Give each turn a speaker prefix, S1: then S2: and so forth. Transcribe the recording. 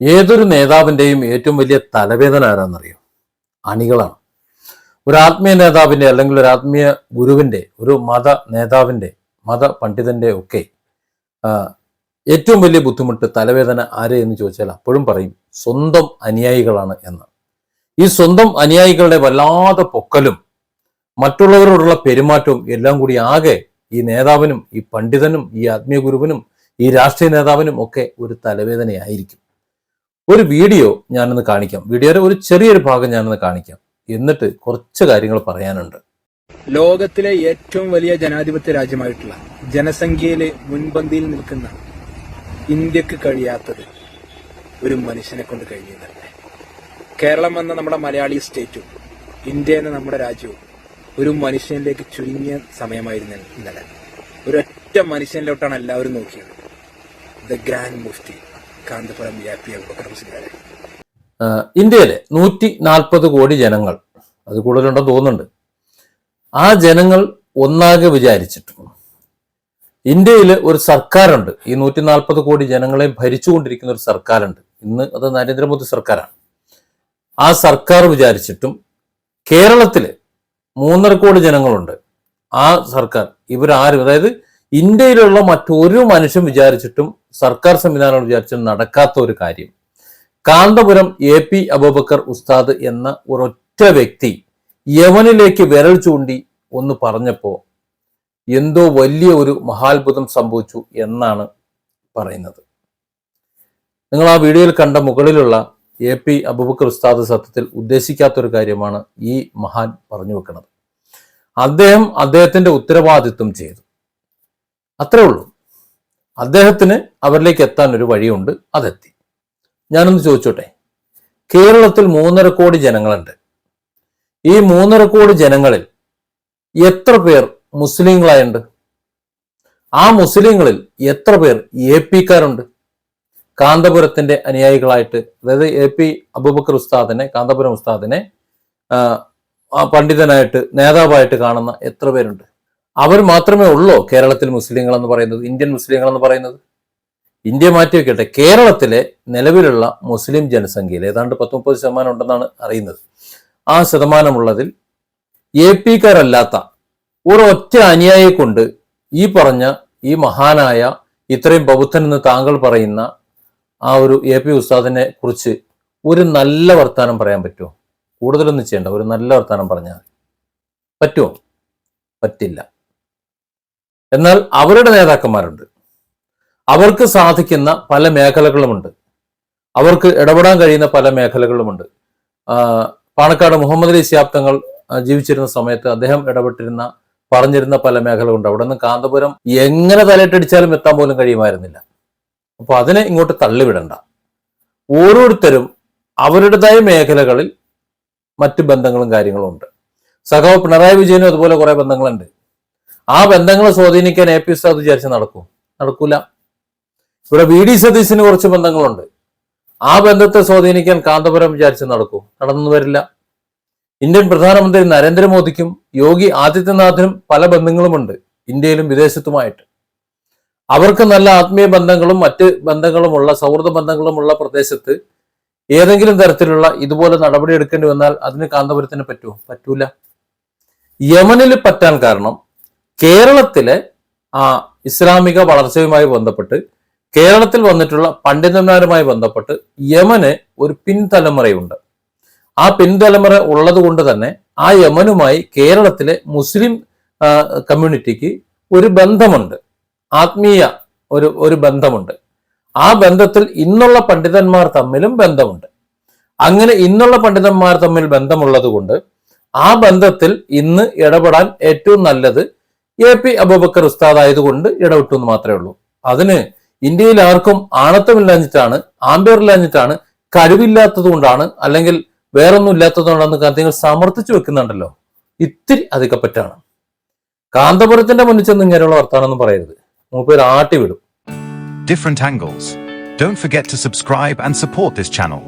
S1: ഏതൊരു നേതാവിന്റെയും ഏറ്റവും വലിയ തലവേദന ആരാന്നറിയോ? അണികളാണ്. ഒരു ആത്മീയ നേതാവിന്റെ അല്ലെങ്കിൽ ഒരു ആത്മീയ ഗുരുവിന്റെ ഒരു മത നേതാവിന്റെ മത പണ്ഡിതന്റെ ഒക്കെ ഏറ്റവും വലിയ ബുദ്ധിമുട്ട് തലവേദന ആരെ എന്ന് ചോദിച്ചാൽ അപ്പോഴും പറയും സ്വന്തം അനുയായികളാണ് എന്ന്. ഈ സ്വന്തം അനുയായികളുടെ വല്ലാതെ പൊക്കലും മറ്റുള്ളവരോടുള്ള പെരുമാറ്റവും എല്ലാം കൂടി ആകെ ഈ നേതാവിനും ഈ പണ്ഡിതനും ഈ ആത്മീയ ഗുരുവിനും ഈ രാഷ്ട്രീയ നേതാവിനും ഒക്കെ ഒരു തലവേദനയായിരിക്കും. ഒരു വീഡിയോ ഞാനൊന്ന് കാണിക്കാം. വീഡിയോയുടെ ഒരു ചെറിയൊരു ഭാഗം ഞാനൊന്ന് കാണിക്കാം. എന്നിട്ട് കുറച്ച് കാര്യങ്ങൾ പറയാനുണ്ട്.
S2: ലോകത്തിലെ ഏറ്റവും വലിയ ജനാധിപത്യ രാജ്യമായിട്ടുള്ള ജനസംഖ്യയിലെ മുൻപന്തിയിൽ നിൽക്കുന്ന ഇന്ത്യയ്ക്ക് കഴിയാത്തത് ഒരു മനുഷ്യനെ കൊണ്ട് കഴിയുന്നുണ്ട് കേരളം എന്ന നമ്മുടെ മലയാളി സ്റ്റേറ്റും ഇന്ത്യ എന്ന നമ്മുടെ രാജ്യവും ഒരു മനുഷ്യനിലേക്ക് ചുരുങ്ങിയ സമയമായിരുന്നു ഇന്നലെ. ഒരൊറ്റ മനുഷ്യനിലോട്ടാണ് എല്ലാവരും നോക്കിയത്. The grand mufti. കാന്തപുരം വ്യാപി അബൂബക്കർ മുസ്ലിയാരെ
S1: ആഹ് ഇന്ത്യയിലെ നൂറ്റി നാൽപ്പത് കോടി ജനങ്ങൾ അത് കൂടുതലുണ്ടെന്ന് തോന്നുന്നുണ്ട്. ആ ജനങ്ങൾ ഒന്നാകെ വിചാരിച്ചിട്ട് ഇന്ത്യയിൽ ഒരു സർക്കാരുണ്ട്. ഈ നൂറ്റി നാൽപ്പത് കോടി ജനങ്ങളെ ഭരിച്ചുകൊണ്ടിരിക്കുന്ന ഒരു സർക്കാരുണ്ട്. ഇന്ന് അത് നരേന്ദ്രമോദി സർക്കാരാണ്. ആ സർക്കാർ വിചാരിച്ചിട്ടും കേരളത്തിൽ മൂന്നര കോടി ജനങ്ങളുണ്ട്. ആ സർക്കാർ ഇവരാരും അതായത് ഇന്ത്യയിലുള്ള മറ്റൊരു മനുഷ്യൻ വിചാരിച്ചിട്ടും സർക്കാർ സംവിധാനം വിചാരിച്ച് നടക്കാത്ത ഒരു കാര്യം. കാന്തപുരം എ പി അബൂബക്കർ ഉസ്താദ് എന്ന ഒരൊറ്റ വ്യക്തി യവനിലേക്ക് വിരൽ ചൂണ്ടി ഒന്ന് പറഞ്ഞപ്പോ എന്തോ വലിയ ഒരു മഹാത്ഭുതം സംഭവിച്ചു എന്നാണ് പറയുന്നത്. നിങ്ങൾ ആ വീഡിയോയിൽ കണ്ട മുകളിലുള്ള എ പി അബൂബക്കർ ഉസ്താദ് സത്യത്തിൽ ഉദ്ദേശിക്കാത്തൊരു കാര്യമാണ് ഈ മഹാൻ പറഞ്ഞു വെക്കുന്നത് അദ്ദേഹം അദ്ദേഹത്തിന്റെ ഉത്തരവാദിത്വം ചെയ്തു. അത്രേ ഉള്ളൂ. അദ്ദേഹത്തിന് അവരിലേക്ക് എത്താൻ ഒരു വഴിയുണ്ട് അതെത്തി. ഞാനൊന്ന് ചോദിച്ചോട്ടെ? കേരളത്തിൽ മൂന്നര കോടി ജനങ്ങളുണ്ട്. ഈ മൂന്നര കോടി ജനങ്ങളിൽ എത്ര പേർ മുസ്ലിങ്ങളായുണ്ട്? ആ മുസ്ലിങ്ങളിൽ എത്ര പേർ എ പിക്കാരുണ്ട്? കാന്തപുരത്തിന്റെ അനുയായികളായിട്ട് അതായത് എ പി അബൂബക്കർ ഉസ്താദിനെ കാന്തപുരം ഉസ്താദിനെ പണ്ഡിതനായിട്ട് നേതാവായിട്ട് കാണുന്ന എത്ര പേരുണ്ട്? അവർ മാത്രമേ ഉള്ളൂ കേരളത്തിൽ മുസ്ലിങ്ങൾ എന്ന് പറയുന്നത്? ഇന്ത്യൻ മുസ്ലിങ്ങൾ എന്ന് പറയുന്നത്? ഇന്ത്യ മാറ്റി വെക്കട്ടെ. കേരളത്തിലെ നിലവിലുള്ള മുസ്ലിം ജനസംഖ്യയിൽ ഏതാണ്ട് പത്ത് മുപ്പത് ശതമാനം ഉണ്ടെന്നാണ് അറിയുന്നത്. ആ ശതമാനമുള്ളതിൽ എ പിക്കാരല്ലാത്ത ഒരൊറ്റ അനുയായി കൊണ്ട് ഈ പറഞ്ഞ ഈ മഹാനായ ഇത്രയും ബൗദ്ധൻ എന്ന് താങ്കൾ പറയുന്ന ആ ഒരു എ പി ഉസ്താദിനെ കുറിച്ച് ഒരു നല്ല വർത്താനം പറയാൻ പറ്റുമോ? കൂടുതലൊന്നും ചെയ്യേണ്ട. ഒരു നല്ല വർത്താനം പറഞ്ഞാൽ. പറ്റുമോ? പറ്റില്ല. എന്നാൽ അവരുടെ നേതാക്കന്മാരുണ്ട്. അവർക്ക് സാധിക്കുന്ന പല മേഖലകളുമുണ്ട്. അവർക്ക് ഇടപെടാൻ കഴിയുന്ന പല മേഖലകളുമുണ്ട്. പാണക്കാട് മുഹമ്മദ് അലി ശാബ്ദങ്ങൾ ജീവിച്ചിരുന്ന സമയത്ത് അദ്ദേഹം ഇടപെട്ടിരുന്ന പറഞ്ഞിരുന്ന പല മേഖലകളുണ്ട്. അവിടെ നിന്ന് കാന്തപുരം എങ്ങനെ തലയിട്ടടിച്ചാലും എത്താൻ പോലും കഴിയുമായിരുന്നില്ല. അപ്പൊ അതിനെ ഇങ്ങോട്ട് തള്ളിവിടണ്ട. ഓരോരുത്തരും അവരുടേതായ മേഖലകളിൽ മറ്റ് ബന്ധങ്ങളും കാര്യങ്ങളും ഉണ്ട്. സഖാവ് പിണറായി വിജയനും അതുപോലെ കുറെ ബന്ധങ്ങളുണ്ട്. ആ ബന്ധങ്ങളെ സ്വാധീനിക്കാൻ എ പി ഉസ്താദ് വിചാരിച്ച് നടക്കും. നടക്കൂല. ഇവിടെ വി ഡി സതീശിന് കുറച്ച് ബന്ധങ്ങളുണ്ട്. ആ ബന്ധത്തെ സ്വാധീനിക്കാൻ കാന്തപുരം വിചാരിച്ച് നടക്കൂ. നടന്നു വരില്ല. ഇന്ത്യൻ പ്രധാനമന്ത്രി നരേന്ദ്രമോദിക്കും യോഗി ആദിത്യനാഥിനും പല ബന്ധങ്ങളുമുണ്ട്. ഇന്ത്യയിലും വിദേശത്തുമായിട്ട്. അവർക്ക് നല്ല ആത്മീയ ബന്ധങ്ങളും മറ്റ് ബന്ധങ്ങളുമുള്ള സൗഹൃദ ബന്ധങ്ങളുമുള്ള പ്രദേശത്ത് ഏതെങ്കിലും തരത്തിലുള്ള ഇതുപോലെ നടപടി എടുക്കേണ്ടി വന്നാൽ അതിന് കാന്തപുരത്തിന് പറ്റുമോ? പറ്റൂല. യമനിൽ പറ്റാൻ കാരണം കേരളത്തിലെ ആ ഇസ്ലാമിക വളർച്ചയുമായി ബന്ധപ്പെട്ട് കേരളത്തിൽ വന്നിട്ടുള്ള പണ്ഡിതന്മാരുമായി ബന്ധപ്പെട്ട് യമന് ഒരു പിൻതലമുറയുണ്ട്. ആ പിൻതലമുറ ഉള്ളത് കൊണ്ട് തന്നെ ആ യമനുമായി കേരളത്തിലെ മുസ്ലിം കമ്മ്യൂണിറ്റിക്ക് ഒരു ബന്ധമുണ്ട്. ആത്മീയ ഒരു ഒരു ബന്ധമുണ്ട്. ആ ബന്ധത്തിൽ ഇന്നുള്ള പണ്ഡിതന്മാർ തമ്മിലും ബന്ധമുണ്ട്. അങ്ങനെ ഇന്നുള്ള പണ്ഡിതന്മാർ തമ്മിൽ ബന്ധമുള്ളത് കൊണ്ട് ആ ബന്ധത്തിൽ ഇന്ന് ഇടപെടാൻ ഏറ്റവും നല്ലത് എ പി അബൂബക്കർ ഉസ്താദ് ആയതുകൊണ്ട് ഇടപെട്ടു എന്ന് മാത്രമേ ഉള്ളൂ. അതിന് ഇന്ത്യയിൽ ആർക്കും ആണത്തമില്ലാഞ്ഞിട്ടാണ് ആംബേറില്ലാഞ്ഞിട്ടാണ് കഴിവില്ലാത്തത് കൊണ്ടാണ് അല്ലെങ്കിൽ വേറൊന്നും ഇല്ലാത്തത് കൊണ്ടാണ് കാര്യങ്ങൾ സമർത്ഥിച്ചു വെക്കുന്നുണ്ടല്ലോ. ഇത്തിരി അധികപ്പറ്റാണ് കാന്തപുരത്തിന്റെ മുന്നിൽ ചെന്ന് ഇങ്ങനെയുള്ള വർത്താനൊന്നും പറയരുത്. മൂപ്പേര് ആട്ടി വിടും
S3: different angles. Don't forget to subscribe and support this channel.